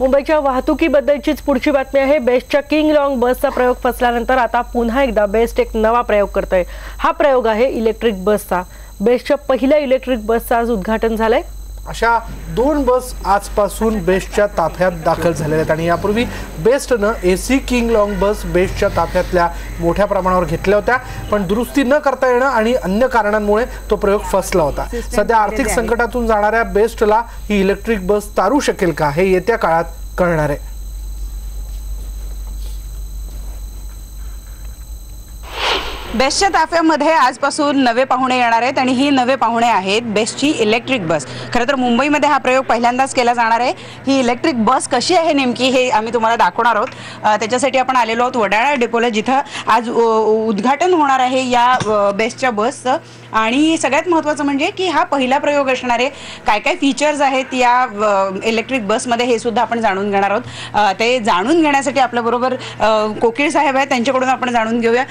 मुंबईच्या वाहतुकीबद्दलचीच पुढची बातमी आहे. बेस्टच्या किंग लॉंग बसचा प्रयोग फसल्यानंतर आता पुन्हा एकदा बेस्ट एक नवा प्रयोग करतोय. हा प्रयोग आहे इलेक्ट्रिक बसचा. बेस्टच्या पहिल्या इलेक्ट्रिक बसचं आज उद्घाटन झालंय. अशा दोन बस आजपासून बेस्टच्या ताफ्यात दाखल झालेल्या आहेत. आणि यापूर्वी बेस्टनं A C King Long bus बेस्टच्या ताफ्यातल्या मोठ्या प्रमाणावर घेतल्या होत्या. पण दुरुस्ती न करता येणं आणि अन्य कारणांमुळे तो प्रयोग फसला होता. सध्या आर्थिक संकटातून जाणाऱ्या बेस्टला ही इलेक्ट्रिक बस तारू शकेल का हे येत्या काळात कळणार आहे. बेस्टच्या ताफ्यामध्ये आजपासून नवे पाहुणे येणार आहेत आणि ही नवे पाहुणे आहेत बेस्टची इलेक्ट्रिक बस. खरं तर मुंबईमध्ये हा प्रयोग पहिल्यांदाच केला जाणार आहे. ही इलेक्ट्रिक बस कशी आहे नेमकी हे आम्ही तुम्हाला दाखवणार आहोत. त्याच्यासाठी आपण आलेलो आहोत वडाळा डेपोला जिथं आज उ- उद्घाटन होणार आहे या बेस्टच्या बसचं. आणि सगळ्यात महत्त्वाचं म्हणजे की हा पहिला प्रयोग असणार आहे. काय काय फीचर्स आहेत या इलेक्ट्रिक बसमध्ये हे सुद्धा आपण जाणून घेणार आहोत. ते जाणून घेण्यासाठी आपल्याबरोबर अ, कोकीळ साहेब आहेत. त्यांच्याकडून आपण जाणून घेऊया.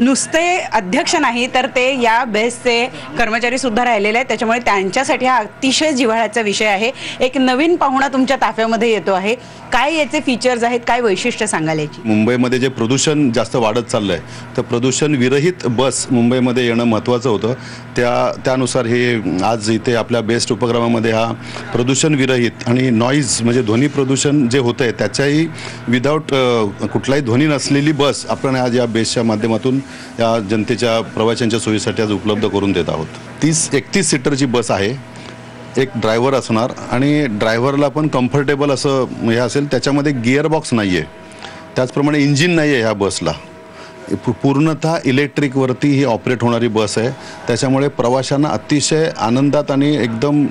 नुसते अध्यक्ष नाही तर ते या बेसचे कर्मचारी सुद्धा राहिलेले आहेत. त्याच्यामुळे त्यांच्यासाठी हा अतिशय जिव्हाळ्याचा विषय आहे. एक नवीन पाहुणा तुमच्या ताफ्यामध्ये येतो आहे. काय याचे फीचर्स आहेत काय वैशिष्ट्य सांगाल याची? मुंबईमध्ये जे प्रदूषण जास्त वाढत चाललं आहे तर प्रदूषण विरहित बस मुंबईमध्ये येणं महत्त्वाचं होतं. त्या त्यानुसार हे आज इथे आपल्या बेस्ट उपक्रमामध्ये हा प्रदूषण विरहित आणि नॉईज म्हणजे ध्वनी प्रदूषण जे होतं आहे त्याच्याही विदाऊट कुठलाही ध्वनी नसलेली बस आपण आज या बेसच्या माध्यमातून या जनतेच्या प्रवाशांच्या सोयीसाठी आज उपलब्ध करून देत आहोत. तीस एकतीस सीटरची बस आहे. एक ड्रायव्हर असणार आणि ड्रायव्हरला पण कम्फर्टेबल असं हे असेल त्याच्यामध्ये गिअर बॉक्स नाही आहे त्याचप्रमाणे इंजिन नाही आहे ह्या बसला. पूर्णतः इलेक्ट्रिकवरती ही ऑपरेट होणारी बस आहे. त्याच्यामुळे प्रवाशांना अतिशय आनंदात आणि एकदम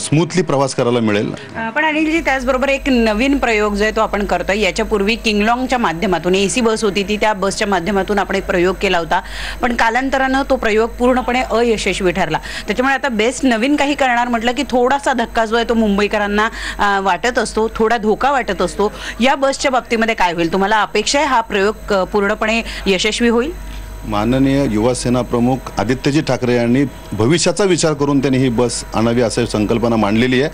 स्मूथली प्रवास करायला मिळेल. पण अनिलजी त्याचबरोबर एक नवीन प्रयोग जो आहे तो आपण करतोय. याच्यापूर्वी किंगलॉंगच्या माध्यमातून ए सी बस होती ती त्या बसच्या माध्यमातून आपण एक प्रयोग केला होता. पण कालांतरानं तो प्रयोग पूर्णपणे अयशस्वी ठरला. त्याच्यामुळे आता बेस्ट नवीन काही करणार म्हटलं की थोडासा धक्का जो आहे तो मुंबईकरांना वाटत असतो थोडा धोका वाटत असतो. या बसच्या बाबतीमध्ये काय होईल? तुम्हाला अपेक्षा आहे हा प्रयोग पूर्णपणे यशस्वी होईल? माननीय युवासेना प्रमुख आदित्यजी ठाकरे यांनी भविष्याचा विचार करून त्यांनी ही बस आणावी अशी संकल्पना मांडलेली आहे.